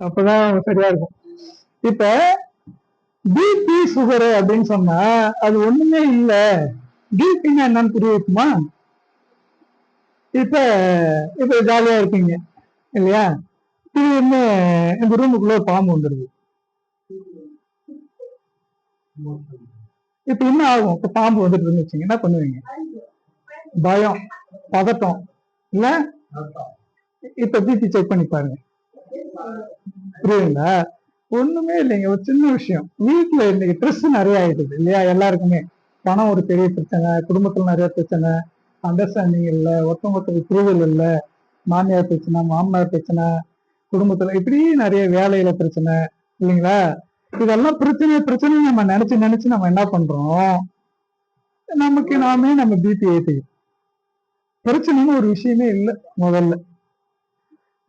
அப்பதான் சரியா இருக்கும். இப்ப பிபி சுகர் அப்படின்னு சொன்னா அது ஒண்ணுமே இல்ல. பிபின்னா என்னன்னு புரிய இப்ப இப்ப ஜாலியா இருக்கீங்க இல்லையா? திடீர்னு இந்த ரூமுக்குள்ள பாம்பு வந்துருது. இப்ப என்ன ஆகும்? இப்ப பாம்பு வந்துட்டு இருந்துச்சுங்க என்ன பண்ணுவீங்க? பயம் பதட்டம் இல்ல? இப்ப பிபி செக் பண்ணி பாருங்க. புரியுங்களா ஒண்ணுமே இல்லைங்க. ஒரு சின்ன விஷயம். வீட்டுல இன்னைக்கு ஸ்ட்ரெஸ் நிறைய ஆயிடுது இல்லையா? எல்லாருக்குமே. பணம் ஒரு பெரிய பிரச்சனை. குடும்பத்துல நிறைய பிரச்சனை. அண்டர்ஸ்டாண்டிங் இல்ல. ஒருத்தவங்களுக்கு புரிதல் இல்ல. மாமியார் பிரச்சனை மாமனார் பிரச்சனை குடும்பத்துல இப்படி நிறைய வேலையில பிரச்சனை இல்லைங்களா? இதெல்லாம் பிரச்சனை பிரச்சனை நம்ம நினைச்சு நினைச்சு நம்ம என்ன பண்றோம்? நமக்கு நாமே நம்ம பிபி ஏற்றிக்கிறோம் பிரச்சனைன்னு ஒரு விஷயமே இல்லை முதல்ல.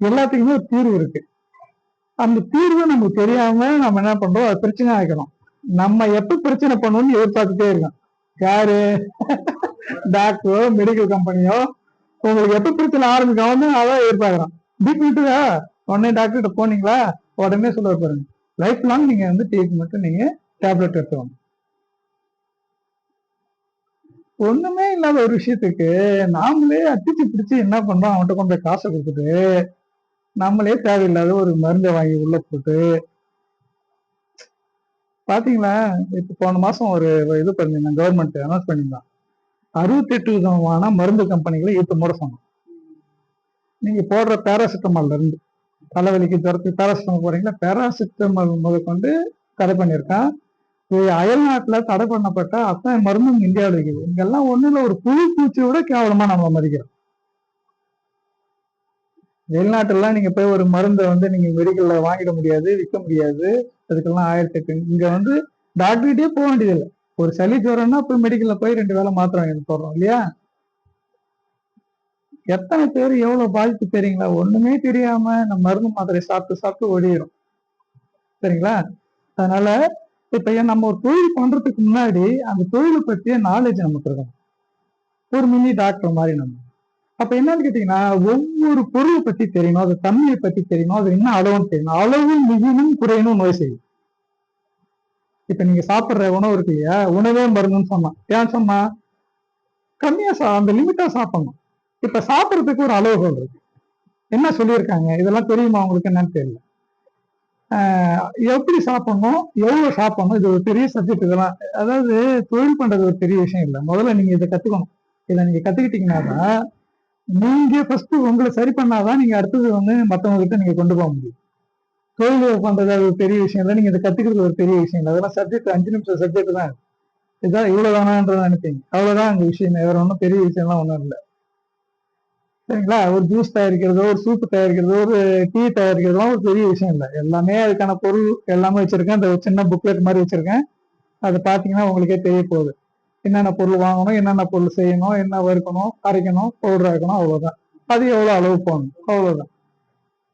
எல்லாத்துக்குமே ஒரு தீர்வு இருக்கு. அந்த தீர்வு நமக்கு தெரியாம நம்ம என்ன பண்றோம்? அது பிரச்சனை ஆகிக்கிறோம் நம்ம எப்ப பிரச்சனை பண்ணுவோம்னு எதிர்பார்த்துட்டே இருக்கோம். யாரு? டாக்டரோ மெடிக்கல் கம்பெனியோ உங்களுக்கு எப்ப பிரச்சனை ஆரம்பிக்கும்? அதான் எதிர்பார்க்கிறோம் பிபிட்டுதா உடனே டாக்டர்கிட்ட போனீங்களா? உடனே சொல்ல பாருங்க லைஃப் லாங் நீங்க வந்து ட்ரீட்மெண்ட் நீங்க டேப்லெட் எடுத்துக்கணும் ஒண்ணுமே இல்லாத ஒரு விஷயத்துக்கு நாமளே அடிச்சு பிடிச்சு என்ன பண்றோம்? அவன்கிட்ட கொஞ்சம் காசை கொடுத்துட்டு நம்மளே தேவையில்லாத ஒரு மருந்தை வாங்கி உள்ள போட்டு பாத்தீங்களா? இப்ப போன மாசம் ஒரு இது பண்ணிருந்தேன் கவர்மெண்ட் அனௌன்ஸ் பண்ணியிருந்தான் அறுபத்தெட்டு விதமான மருந்து கம்பெனிகளை இப்ப மூட சொன்னோம் நீங்க போடுற பேராசிட்டமால்ல இருந்து தலைவலிக்கு ஜுரத்துக்கு பேராசிட்டமால் போறீங்களா பேராசிட்டமால் முதற்கொண்டு தடை பண்ணியிருக்கான். இது அயல் நாட்டுல தடை பண்ணப்பட்ட அத்தனை மருந்தும் இந்தியாவில் இருக்குது. இங்கெல்லாம் ஒண்ணுல ஒரு புழு பூச்சியோட கேவலமா நம்ம மதிக்கிறோம். வெளிநாட்டுலாம் நீங்க போய் ஒரு மருந்தை வந்து நீங்க மெடிக்கல்ல வாங்கிட முடியாது விற்க முடியாது. அதுக்கெல்லாம் ஆயிரத்தி எட்டு இங்க வந்து டாக்டர்கிட்டே போக வேண்டியதில்லை. ஒரு சளி ஜுரம்னா போய் மெடிக்கல்ல போய் ரெண்டு வேலை மாத்திரை வாங்கி போடுறோம் இல்லையா? எத்தனை பேர் எவ்வளவு பாதிப்பு தெரியுங்களா? ஒண்ணுமே தெரியாம நம்ம மருந்து மாத்திரை சாப்பிட்டு சாப்பிட்டு ஒழியிடும் சரிங்களா? அதனால இப்ப ஏன் நம்ம ஒரு தொழில் பண்றதுக்கு முன்னாடி அந்த தொழிலை பற்றிய நாலேஜ் நமக்கு இருக்கணும். ஒரு மினி டாக்டர் மாதிரி நம்ம. அப்ப என்னன்னு கேட்டீங்கன்னா ஒவ்வொரு பொருளை பத்தி தெரியணும் அது தன்மையை பத்தி தெரியணும் அது என்ன அளவுன்னு தெரியணும் அளவும் மிகவும் குறையணும் நோய் செய்யும் இப்ப நீங்க சாப்பிடுற உணவு இருக்கு இல்லையா? உணவே மருந்துன்னு சொன்னான் ஏன் சொன்னா? கம்மியா சா அந்த லிமிட்டா சாப்பிடணும். இப்ப சாப்பிட்றதுக்கு ஒரு அளவுகோல் இருக்கு. என்ன சொல்லியிருக்காங்க? இதெல்லாம் தெரியுமா உங்களுக்கு? என்னன்னு தெரியல. எப்படி சாப்பிடணும்? எவ்வளவு சாப்பிடணும்? இது ஒரு பெரிய சப்ஜெக்ட் இதெல்லாம். அதாவது தொழில் பண்றது ஒரு பெரிய விஷயம் இல்லை. முதல்ல நீங்க இதை கத்துக்கணும். இதை நீங்க கத்துக்கிட்டீங்கன்னா நீங்க ஃபர்ஸ்ட் உங்களை சரி பண்ணாதான் நீங்க அடுத்தது வந்து மற்றவங்க கிட்ட நீங்க கொண்டு போக முடியும். தொழில் பண்றது அது ஒரு பெரிய விஷயம் இல்லை. நீங்க இதை கத்துக்கிறது ஒரு பெரிய விஷயம் இல்லை. அதெல்லாம் சப்ஜெக்ட் அஞ்சு நிமிஷம் சப்ஜெக்ட் தான். இதான் இவ்வளவுதானான்றத நினைப்பீங்க. அவ்வளவுதான் அங்க விஷயம் வேற ஒன்றும் பெரிய விஷயம்லாம் ஒன்றும் இல்லை. சரிங்களா? ஒரு ஜூஸ் தயாரிக்கிறதோ ஒரு சூப்பு தயாரிக்கிறதோ ஒரு டீ தயாரிக்கிறதோ ஒரு பெரிய விஷயம் இல்லை. எல்லாமே அதுக்கான பொருள் எல்லாமே வச்சிருக்கேன். அந்த சின்ன புக்லெட் மாதிரி வச்சிருக்கேன். அதை பார்த்தீங்கன்னா உங்களுக்கே தெரிய போகுது. என்னென்ன பொருள் வாங்கணும் என்னென்ன பொருள் செய்யணும் என்ன வறுக்கணும் அரைக்கணும் பவுடர் ஆக்கணும் அவ்வளவுதான். அது எவ்வளோ அளவு போகணும் அவ்வளவுதான்.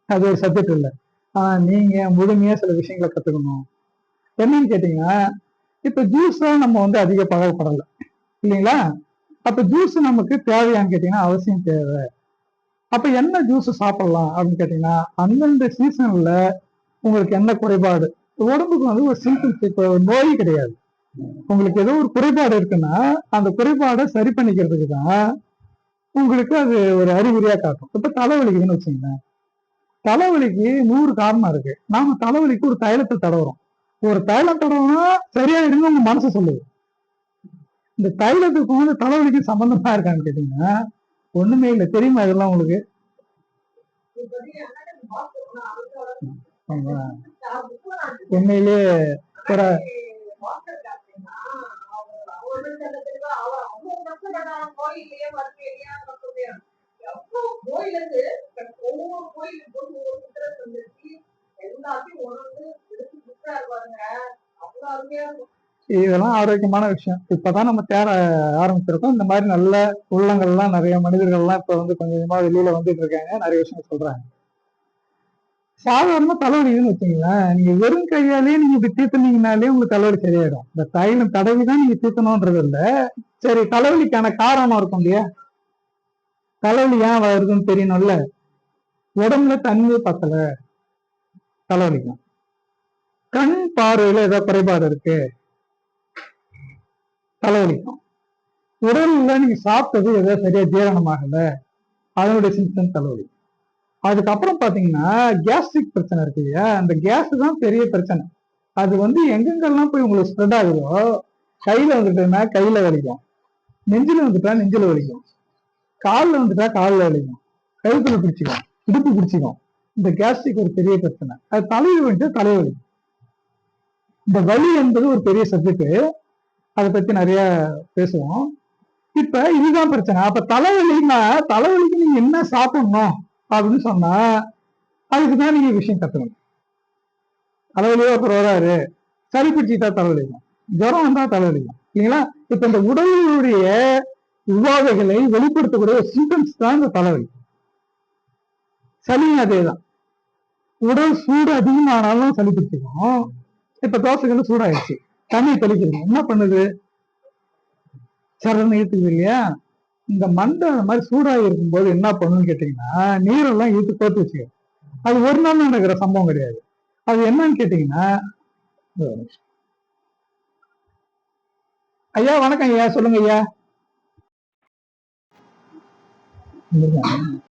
அது ஒரு சப்ஜெக்ட் இல்லை. ஆனா நீங்க முழுமையா சில விஷயங்களை கத்துக்கணும். என்னன்னு கேட்டீங்கன்னா இப்ப ஜூஸ் தான் நம்ம வந்து அதிக பழகப்படலை இல்லைங்களா? அப்ப ஜூஸ் நமக்கு தேவையான்னு கேட்டீங்கன்னா அவசியம் தேவை. அப்ப என்ன ஜூஸ் சாப்பிடலாம் அப்படின்னு கேட்டீங்கன்னா அந்தந்த சீசன்ல உங்களுக்கு என்ன குறைபாடு? உடம்புக்கு வந்து ஒரு சிம்பிள் இப்போ நோய் கிடையாது. உங்களுக்கு ஏதோ ஒரு குறைபாடு இருக்குன்னா அந்த குறைபாடை சரி பண்ணிக்கிறதுக்கு தான் உங்களுக்கு அது ஒரு அறிகுறியா காட்டும். இப்ப தலைவலிக்குதுன்னு வச்சுங்களேன் தலைவலிக்கு நூறு காரணம் இருக்கு. நாம தலைவலிக்கு ஒரு தைலத்தை தடவுறோம். ஒரு தைலம் தடவுனா சரியாயிடுங்க உங்க மனசு சொல்லுது. இந்த தைலத்துக்கு வந்து தலைவலிக்கு சம்பந்தமா இருக்கான்னு கேட்டீங்கன்னா ஒண்ணுமே இல்லை. தெரியுமா இதெல்லாம் உங்களுக்கு? உண்மையிலேயே ஒரு இதெல்லாம் ஆரோக்கியமான விஷயம். இப்பதான் நம்ம தேட ஆரம்பிச்சிருக்கோம். இந்த மாதிரி நல்ல உள்ளங்கள்லாம் நிறைய மனிதர்கள்லாம் இப்ப வந்து கொஞ்சம் கொஞ்சமா வெளியில வந்துட்டு இருக்காங்க. நிறைய விஷயம் சொல்றாங்க. சாதாரண தலைவலின்னு வச்சீங்களேன் நீங்க வெறும் கையாலேயே நீங்க இப்படி தீர்த்துனீங்கனாலே உங்களுக்கு தலைவலி சரியாயிடும். இந்த தைலம் தடவி தான் நீங்க தீர்த்தணும்ன்றது இல்ல சரி தலைவலிக்கான காரணம் இருக்கும் இல்லையா? தலைவலி ஏன் வருதுன்னு தெரியணும்ல? உடம்புல தண்ணி பத்தல. தலைவலிக்கும். கண் பார்வையில ஏதோ குறைபாடு இருக்கு. தலைவலிக்கும். உடல்ல நீங்க சாப்பிட்டது ஏதோ சரியா ஜீரணமாகல. அதனுடைய சிம்டம் தலைவலி. அதுக்கப்புறம் பாத்தீங்கன்னா கேஸ்ட்ரிக் பிரச்சனை இருக்கு இல்லையா? அந்த கேஸ் தான் பெரிய பிரச்சனை. அது வந்து எங்கெங்கெல்லாம் போய் உங்களுக்கு ஸ்ப்ரெட் ஆகுதோ கையில வந்துட்டுன்னா கையில வலிக்கும். நெஞ்சில வந்துட்டா நெஞ்சில வலிக்கும். கால்ல வந்துட்டா கால்ல வலிக்கும் கழுத்துல பிடிச்சிக்கும். இடுப்பு பிடிச்சிக்கும். இந்த கேஸ்ட்ரிக் ஒரு பெரிய பிரச்சனை. அது தலையில் தலை தலைவலி இந்த வலி என்பது ஒரு பெரிய சப்ஜெக்ட் அதை பத்தி நிறைய பேசுவோம். இப்ப இதுதான் பிரச்சனை. அப்ப தலைவலின்னா தலைவலிக்கு நீங்க என்ன சாப்பிடணும் அப்படின்னு சொன்னா அதுக்கு தான் நீங்க விஷயம் கத்துக்கணும். தலைவலியோ அப்புறம் வராரு சளி பிடிச்சிட்டா தலைவலிக்கும். ஜுரம் வந்தா தலைவலிக்கும். இல்லைங்களா? இப்ப இந்த உடலுடைய உபாதைகளை வெளிப்படுத்தக்கூடிய சிம்டம்ஸ் தான் இந்த தலைவலி சளியும் அதேதான். உடல் சூடு அதிகமானாலும் சளி பிடிச்சிக்கும் இப்ப தோசைகள் சூடாயிடுச்சு. தண்ணி தெளிக்கிறது என்ன பண்ணுது? சரண் இழுத்துக்குது இல்லையா? இந்த மண்டை அந்த மாதிரி சூடாகி இருக்கும்போது என்ன பண்ணுன்னு கேட்டீங்கன்னா நீரெல்லாம் இழுத்து கோத்து வச்சுக்க அது ஒரு நாள் நடக்கிற சம்பவம் கிடையாது. அது என்னன்னு கேட்டீங்கன்னா ஐயா வணக்கம் ஐயா. சொல்லுங்க ஐயா. Hindi na.